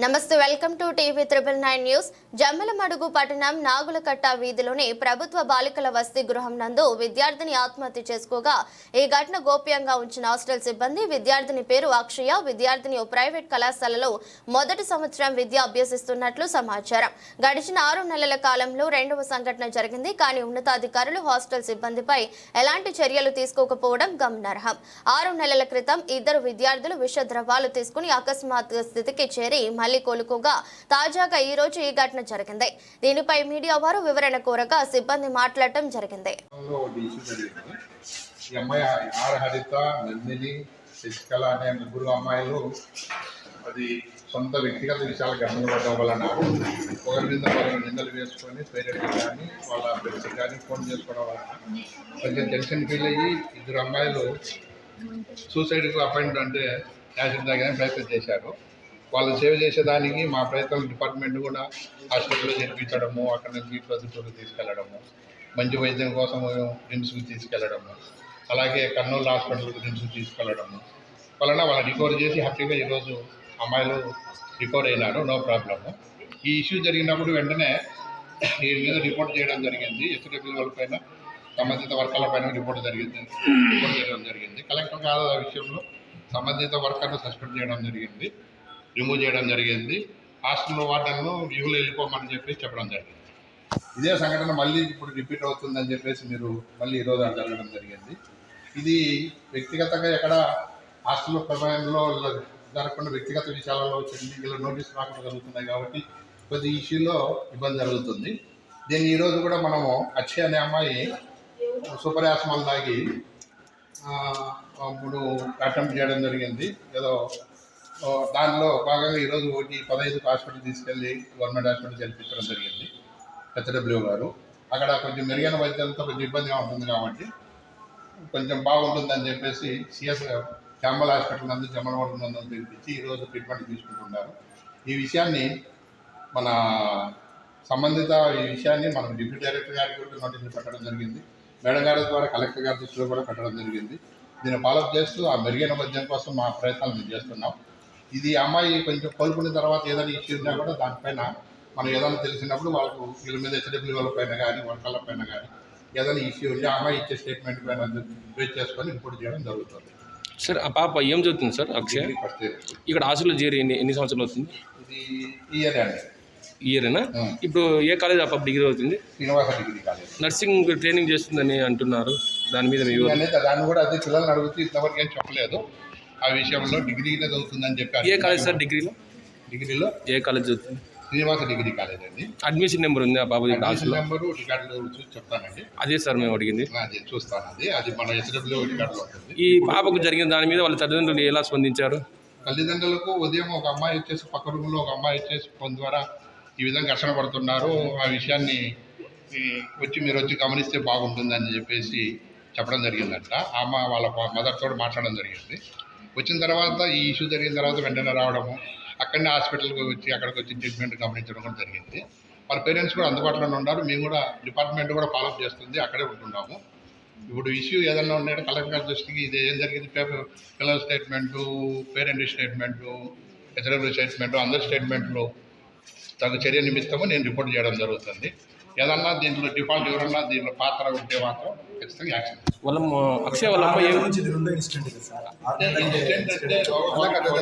నమస్తే welcome to TV triple nine news. Jammalamadugu పట్టణం నాగులకట్ట వీధిలోని ప్రభుత్వ బాలికల వసతి గృహం నందు విద్యార్థిని ఆత్మహత్య చేసుకోగా ఈ ఘటన గోప్యంగా ఉంచిన హాస్టల్ సిబ్బంది విద్యార్థిని పేరు అక్షయ విద్యార్థిని ఓ ప్రైవేట్ కళాశాలలో మొదటి సంవత్సరం విద్య అభ్యసిస్తున్నట్లు సమాచారం. గడిచిన ఆరు నెలల కాలంలో రెండవ సంఘటన జరిగింది. కానీ ఉన్నతాధికారులు హాస్టల్ సిబ్బందిపై ఎలాంటి చర్యలు తీసుకోకపోవడం గమనార్హం. ఆరు నెలల క్రితం ఇద్దరు విద్యార్థులు విష ద్రవాలు తీసుకుని అకస్మాత్ స్థితికి చేరి మళ్ళీ కోలుకోగా తాజాగా ఈ రోజు ఈ ఘటన జరిగింది. దీనిపై మీడియా వారు వివరణ కోరగా సిబ్బంది మాట్లాడటం జరిగింది. శశికళ అనే ముగ్గురు అమ్మాయిలు అది సొంత వ్యక్తిగత విషయాలు గమనివ్వడం వలన ఒకరి మీద వాళ్ళు నిందలు వేసుకొని పేరెంట్స్ కానీ వాళ్ళ ఫ్రెండ్స్ కానీ ఫోన్ చేసుకోవడం వలన కొంచెం టెన్షన్ ఫీల్ అయ్యి ఇద్దరు అమ్మాయిలు సూసైడ్కి అపాయింట్ అంటే యాసిడ్ తాగడానికి ప్రయత్నం చేశారు. వాళ్ళు సేవ చేసేదానికి మా ప్రయత్నం డిపార్ట్మెంట్ కూడా హాస్పిటల్లో చేర్పించడము అక్కడ నుంచి ప్రొద్దుటూరు తీసుకెళ్ళడము మంచి వైద్యం కోసం రిమ్స్కి తీసుకెళ్ళడము అలాగే కర్నూలు హాస్పిటల్కి రిమ్స్కి తీసుకెళ్ళడము వలన వాళ్ళు రికవర్ చేసి హ్యాపీగా ఈరోజు అమ్మాయిలు రికవర్ అయినారు నో ప్రాబ్లము. ఈ ఇష్యూ జరిగినప్పుడు వెంటనే వీరి మీద రిపోర్ట్ చేయడం జరిగింది ఎస్డబ్ల్యూ వాళ్ళపైన సంబంధిత వర్కర్ల పైన రిపోర్ట్ జరిగింది రిపోర్ట్ చేయడం జరిగింది. కలెక్టర్ కాదు ఆ విషయంలో సంబంధిత వర్కర్ను సస్పెండ్ చేయడం జరిగింది. రిమూవ్ చేయడం జరిగింది. హాస్టల్లో వార్డన్ను వ్యూలు వెళ్ళిపోమని చెప్పేసి చెప్పడం జరిగింది. ఇదే సంఘటన మళ్ళీ ఇప్పుడు రిపీట్ అవుతుందని చెప్పేసి మీరు మళ్ళీ ఈరోజు జరగడం జరిగింది. ఇది వ్యక్తిగతంగా ఎక్కడ హాస్టల్ ప్రమాణంలో జరగకుండా వ్యక్తిగత విషయాలలో చెల్లింపులు నోటీస్ రాకుండా జరుగుతున్నాయి కాబట్టి కొద్ది ఇష్యూలో ఇబ్బంది జరుగుతుంది. దీన్ని ఈరోజు కూడా మనము అక్షయ్ అనే అమ్మాయి సూపర్ యాస్మాల్ తాగి ఆ, అప్పుడు అటెంప్ట్ చేయడం జరిగింది. ఏదో దానిలో భాగంగా ఈరోజు ఒకటి పదహైదు హాస్పిటల్ తీసుకెళ్ళి గవర్నమెంట్ హాస్పిటల్ చేర్పించడం జరిగింది హెచ్డబ్ల్యూ గారు. అక్కడ కొంచెం మెరుగైన వైద్యంతో కొంచెం ఇబ్బందిగా ఉంటుంది కాబట్టి కొంచెం బాగుంటుందని చెప్పేసి సిఎస్ క్యాంబల్ హాస్పిటల్ నందు జమ్మలవాడ నందు పిలిపించి ఈరోజు ట్రీట్మెంట్ తీసుకుంటున్నారు. ఈ విషయాన్ని మన సంబంధిత ఈ విషయాన్ని మనం డిప్యూటీ డైరెక్టర్ గారికి కూడా నోటీసులు పెట్టడం జరిగింది. మేడం గారి ద్వారా కలెక్టర్ గారి దృష్టిలో కూడా పెట్టడం జరిగింది. దీన్ని ఫాలోఅప్ చేస్తూ ఆ మెరుగైన వైద్యం కోసం మా ప్రయత్నాలు మేము చేస్తున్నాం. ఇది అమ్మాయి కొంచెం కోలుకున్న తర్వాత ఏదైనా ఇష్యూ ఉన్నా కూడా దానిపైన మనం ఏదైనా తెలిసినప్పుడు వాళ్ళకు వీళ్ళ మీద హెచ్డబ్ల్యూ వాళ్ళ పైన కానీ వర్కర్ల పైన కానీ ఏదైనా ఇష్యూ ఉంటే అమ్మాయి ఇచ్చే స్టేట్మెంట్ పైన బేస్ చేసుకొని రిపోర్ట్ చేయడం జరుగుతుంది. సార్ ఆ పాప ఏం చదువుతుంది సార్ అక్షయ. ఇక్కడ హాస్టల్లో చేరి ఎన్ని ఎన్ని సంవత్సరాలు అవుతుంది? ఇది ఇయర్ అండి. ఇయరేనా. ఇప్పుడు ఏ కాలేజ్ ఆ పాప డిగ్రీ అవుతుంది Srinivasa degree college nursing training చేస్తుందని అంటున్నారు. దాని మీద దాన్ని కూడా అదే పిల్లల్ని అడుగుతూ ఇంతవరకు ఏం చెప్పలేదు. ఆ విషయంలో డిగ్రీనే చదువుతుందని చెప్పారు ఏ కాలేజ్ సార్ డిగ్రీలో? డిగ్రీలో? ఏ కాలేజ్ చదువుతుంది? శ్రీనివాస డిగ్రీ కాలేజ్ అండి. అడ్మిషన్ నెంబర్ ఉంది ఆ అడ్మిషన్ హాస్టల్లో? నెంబరు రికార్డులో చూసి చెప్తానండి. అదే సార్ మేము అడిగింది. అది చూస్తాను అది అది మన ఎస్డబ్ల్యూ రికార్డులో ఉంటుంది. ఈ పాపకు జరిగిన దాని మీద వాళ్ళ తల్లిదండ్రులు ఎలా స్పందించారు? తల్లిదండ్రులకు ఉదయం ఒక అమ్మాయి వచ్చేసి పక్క రూమ్లో ఒక అమ్మాయి వచ్చేసి ఫోన్ ద్వారా ఈ విధంగా ఘర్షణ పడుతున్నారు. ఆ విషయాన్ని వచ్చి మీరు వచ్చి గమనిస్తే బాగుంటుందని చెప్పేసి చెప్పడం జరిగిందంట. ఆ అమ్మ వాళ్ళ మదర్ తోటి మాట్లాడడం జరిగింది. వచ్చిన తర్వాత ఈ ఇష్యూ జరిగిన తర్వాత వెంటనే రావడము అక్కడనే హాస్పిటల్కి వచ్చి అక్కడికి వచ్చి ట్రీట్మెంట్ గమనించడం కూడా జరిగింది. వాళ్ళ పేరెంట్స్ కూడా అందుబాటులోనే ఉన్నారు. మేము కూడా డిపార్ట్మెంట్ కూడా ఫాలోఅప్ చేస్తుంది. అక్కడే ఉంటున్నాము. ఇప్పుడు ఇష్యూ ఏదన్నా ఉన్నాయంటే కలెక్టర్ గారి దృష్టికి ఇది ఏం జరిగింది? పేపర్ పిల్లల statement parent statement HW statement అందరి స్టేట్మెంట్లు తగు చర్య నిమిత్తము నేను రిపోర్ట్ చేయడం జరుగుతుంది. ఏదన్నా దీంట్లో డిఫాల్ట్ ఎవరన్నా దీంట్లో పాత్ర ఉంటే మాత్రం ఖచ్చితంగా యాక్షన్ వాళ్ళ అక్షయ్ వాళ్ళ నుంచి రెండో ఇన్సిడెంట్ ఇది సార్. అంటే ఇన్సిడెంట్ అంటే